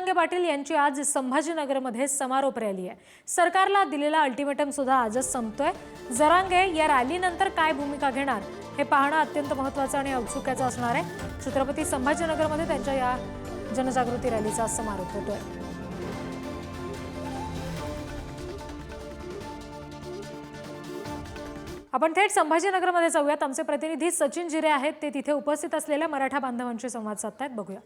जरांगे पाटील यांची आज संभाजीनगरमध्ये समारोप रॅली आहे. सरकारला दिलेला अल्टिमेटम सुद्धा आजच संपतोय. जरांगे या रॅलीनंतर काय भूमिका घेणार हे पाहणं अत्यंत महत्त्वाचं आणि औत्सुक्याचं असणार आहे. छत्रपती संभाजीनगरमध्ये त्यांच्या या जनजागृती रॅलीचा समारोप होतोय. आपण थेट संभाजीनगरमध्ये जाऊयात. आमचे प्रतिनिधी सचिन जिरे आहेत. ते तिथे उपस्थित असलेल्या मराठा बांधवांशी संवाद साधतायत. बघूया.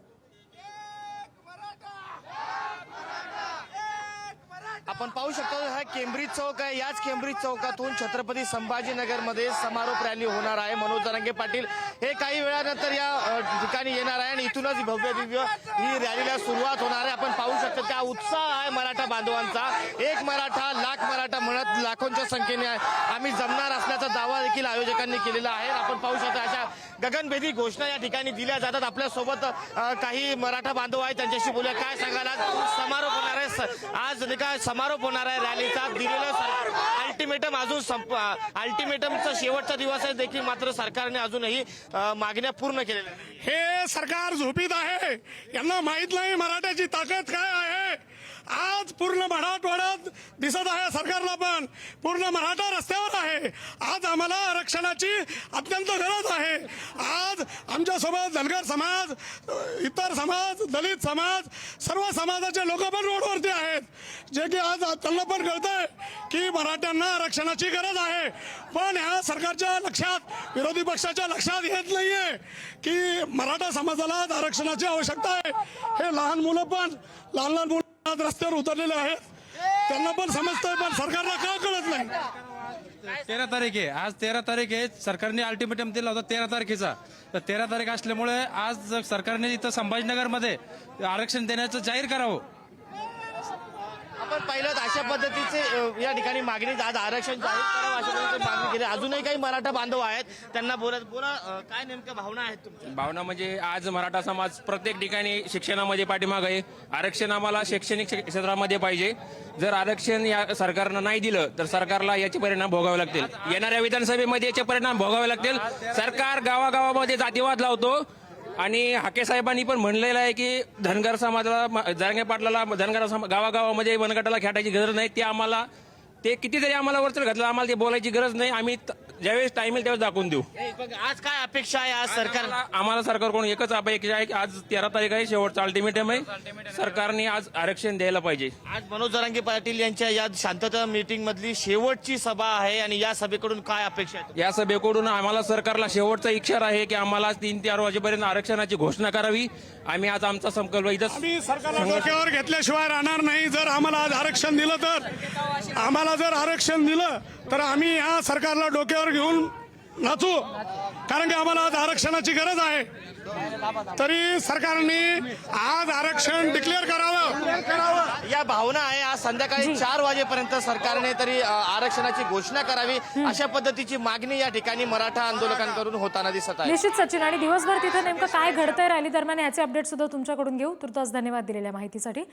आपण पाहू शकतो हा केम्ब्रिज चौक आहे. याच केम्ब्रिज चौकातून छत्रपती संभाजीनगरमध्ये समारोप रॅली होणार आहे. मनोज जरांगे पाटील हे काही वेळानंतर या ठिकाणी येणार आहे आणि इथूनच भव्य दिव्य ही रॅलीला सुरुवात होणार आहे. आपण पाहू शकतो त्या उत्साह आहे मराठा बांधवांचा. एक मराठा लाख मराठा म्हणत लाखोंच्या संख्येने आम्ही जमणार असल्याचा दावा देखील आयोजकांनी केलेला आहे. आपण पाहू शकतो अशा गगनभेदी घोषणा या ठिकाणी दिल्या जातात. आपल्यासोबत काही मराठा बांधव आहेत त्यांच्याशी बोलूया. काय सांगायला आज समारोप होणार आहे का समारोप होणार आहे रॅलीचा? दिलेलं अल्टिमेटम अजून संप अल्टिमेटमचा शेवटचा दिवस आहे देखील मात्र सरकारने अजूनही मागण्या पूर्ण केलेल्या हे सरकार झोपीत आहे. यांना माहीत नाही मराठ्याची ताकद काय आहे. आज पूर्ण मराठवाड्यात दिसत आहे सरकारला पण. पूर्ण मराठा रस्त्यावर आहे. आरक्षणाची अत्यंत गरज आहे. आज आमच्यासोबत धनगर समाज इतर समाज दलित समाज सर्व समाजाचे लोक पण रोडवरती आहेत. जे की आज त्यांना पण कळतंय की मराठ्यांना आरक्षणाची गरज आहे. पण ह्या सरकारच्या लक्षात विरोधी पक्षाच्या लक्षात येत नाहीये की मराठा समाजाला आज आरक्षणाची आवश्यकता आहे. हे लहान मुलं पण लहान लहान मुलं आज रस्त्यावर उतरलेले आहेत. त्यांना पण समजतंय पण सरकारला का कळत नाही? तेरा तारीख आहे. आज तेरा तारीख आहे. सरकारने अल्टिमेटम दिला होता तेरा तारखेचा. तर तेरा तारीख असल्यामुळे आज सरकारने इथं संभाजीनगरमध्ये आरक्षण देण्याचं जाहीर करावं. पाहिलं तर अशा पद्धतीचे या ठिकाणी मागणी आज आरक्षण जाहीर करावं अशा पद्धतीची मागणी केली. अजूनही काही मराठा बांधव आहेत. त्यांना बोलत बोला अ, काय नेमक्या भावना आहेत तुमच्या? भावना म्हणजे आज मराठा समाज प्रत्येक ठिकाणी शिक्षणामध्ये पाठीमाग आहे. आरक्षण आम्हाला शैक्षणिक क्षे- क्षेत्रामध्ये पाहिजे. जर आरक्षण या सरकारनं नाही दिलं तर सरकारला याचे परिणाम भोगावे लागतील. येणाऱ्या विधानसभेमध्ये याचे परिणाम भोगावे लागतील. सरकार गावागावामध्ये जातीवाद लावतो. आणि हाके साहेबांनी पण म्हणलेलं आहे की धनगर समाजाला म- पाटलाला धनगर समा- गावागावामध्ये वनगटाला खेटायची गरज नाही. ते आम्हाला ते कितीतरी आम्हाला वरचं घातलं. आम्हाला ते बोलायची गरज नाही. आम्ही ज्यावेळेस टाइम येईल त्यावेळेस दाखवून देऊ. आज काय अपेक्षा आहे आज सरकार आम्हाला आम्हाला सरकारकडून एकच अपेक्षा आहे की आज तेरा तारीख आहे शेवटचा अल्टिमेटम आहे. सरकारने आज आरक्षण द्यायला पाहिजे. आज मनोज जरांगे पाटील यांच्या या शांतता मीटिंग मधली शेवटची सभा आहे आणि या सभेकडून काय अपेक्षा आहे या सभेकडून आम्हाला सरकारला शेवटचा इशारा आहे की आम्हाला तीन चार वाजेपर्यंत आरक्षणाची घोषणा करावी. आम्ही आज आमचा संकल्प इथं आम्ही सरकारला डोक्यावर घेतल्याशिवाय राहणार नाही. जर आम्हाला आज आरक्षण दिलं तर आम्हाला जर आरक्षण दिलं तर आम्ही या सरकारला डोक्यावर घेऊन नाचू. कारण की आम्हाला आज आरक्षणाची गरज आहे. तरी सरकारने आज आरक्षण डिक्लेअर करावं. या भावना आहे. आज संध्याकाळी चार वाजेपर्यंत सरकारने तरी आरक्षणाची घोषणा करावी. अशा पद्धतीची मागणी या ठिकाणी मराठा आंदोलकांकडून होताना दिसत आहे. निश्चित सचिन आणि दिवसभर तिथे नेमकं काय घडतंय रॅली दरम्यान याचे अपडेट सुद्धा तुमच्याकडून घेऊ. तुर्तास धन्यवाद दिलेल्या माहितीसाठी.